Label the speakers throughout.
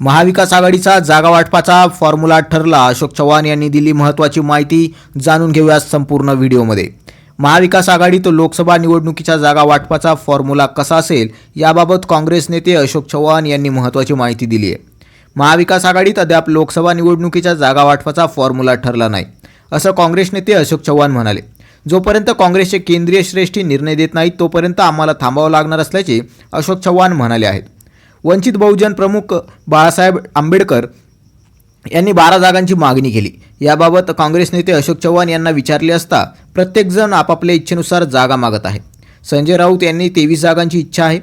Speaker 1: महाविकास आघाडीचा जागा वाटपाचा फॉर्म्युला ठरला. अशोक चव्हाण यांनी दिली महत्त्वाची माहिती. जाणून घेऊया संपूर्ण व्हिडिओमध्ये. महाविकास आघाडीत लोकसभा निवडणुकीच्या जागा वाटपाचा फॉर्म्युला कसा असेल याबाबत काँग्रेस नेते अशोक चव्हाण यांनी महत्त्वाची माहिती दिली आहे. महाविकास आघाडीत अद्याप लोकसभा निवडणुकीच्या जागा वाटपाचा फॉर्म्युला ठरला नाही असं काँग्रेस नेते अशोक चव्हाण म्हणाले. जोपर्यंत काँग्रेसचे केंद्रीय श्रेष्ठी निर्णय देत नाहीत तोपर्यंत आम्हाला थांबावं लागणार असल्याचे अशोक चव्हाण म्हणाले आहेत. वंचित बहुजन प्रमुख बाळासाहेब आंबेडकर यांनी बारा जागांची मागणी केली. याबाबत काँग्रेस नेते अशोक चव्हाण यांना विचारले असता प्रत्येकजण आपापल्या इच्छेनुसार जागा मागत आहे. संजय राऊत यांनी तेवीस जागांची इच्छा आहे.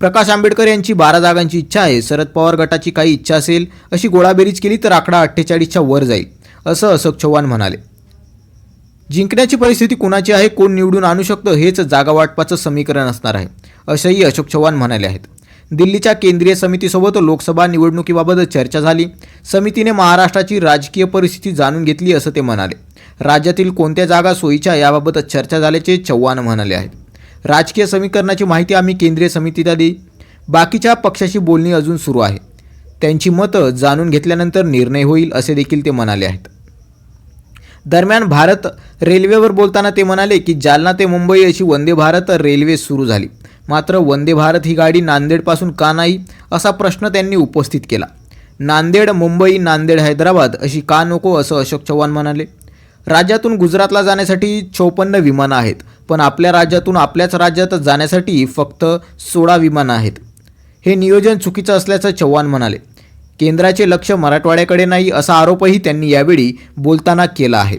Speaker 1: प्रकाश आंबेडकर यांची बारा जागांची इच्छा आहे. शरद पवार गटाची काही इच्छा असेल अशी गोळाबेरीज केली तर आकडा अठ्ठेचाळीसच्या वर जाईल असं अशोक चव्हाण म्हणाले. जिंकण्याची परिस्थिती कुणाची आहे कोण निवडून आणू शकतं हेच जागा वाटपाचं समीकरण असणार आहे असंही अशोक चव्हाण म्हणाले आहेत. दिल्लीच्या केंद्रीय समितीसोबत लोकसभा निवडणुकीबाबत चर्चा झाली. समितीने महाराष्ट्राची राजकीय परिस्थिती जाणून घेतली असं ते म्हणाले. राज्यातील कोणत्या जागा सोयीच्या याबाबत चर्चा झाल्याचे चव्हाण म्हणाले आहेत. राजकीय समीकरणाची माहिती आम्ही केंद्रीय समितीला दिली. बाकीच्या पक्षाशी बोलणी अजून सुरू आहे. त्यांची मतं जाणून घेतल्यानंतर निर्णय होईल असे देखील ते म्हणाले आहेत. दरम्यान भारत रेल्वेवर बोलताना ते म्हणाले की जालना ते मुंबई अशी वंदे भारत रेल्वे सुरू झाली. मात्र वंदे भारत ही गाडी नांदेडपासून का नाही असा प्रश्न त्यांनी उपस्थित केला. नांदेड मुंबई नांदेड हैदराबाद अशी का नको असं अशोक चव्हाण म्हणाले. राज्यातून गुजरातला जाण्यासाठी चौपन्न विमानं आहेत पण आपल्या राज्यातून आपल्याच राज्यात जाण्यासाठी फक्त सोळा विमानं आहेत. हे नियोजन चुकीचं असल्याचं चव्हाण म्हणाले. केंद्राचे लक्ष मराठवाड्याकडे नाही असा आरोपही त्यांनी यावेळी बोलताना केला आहे.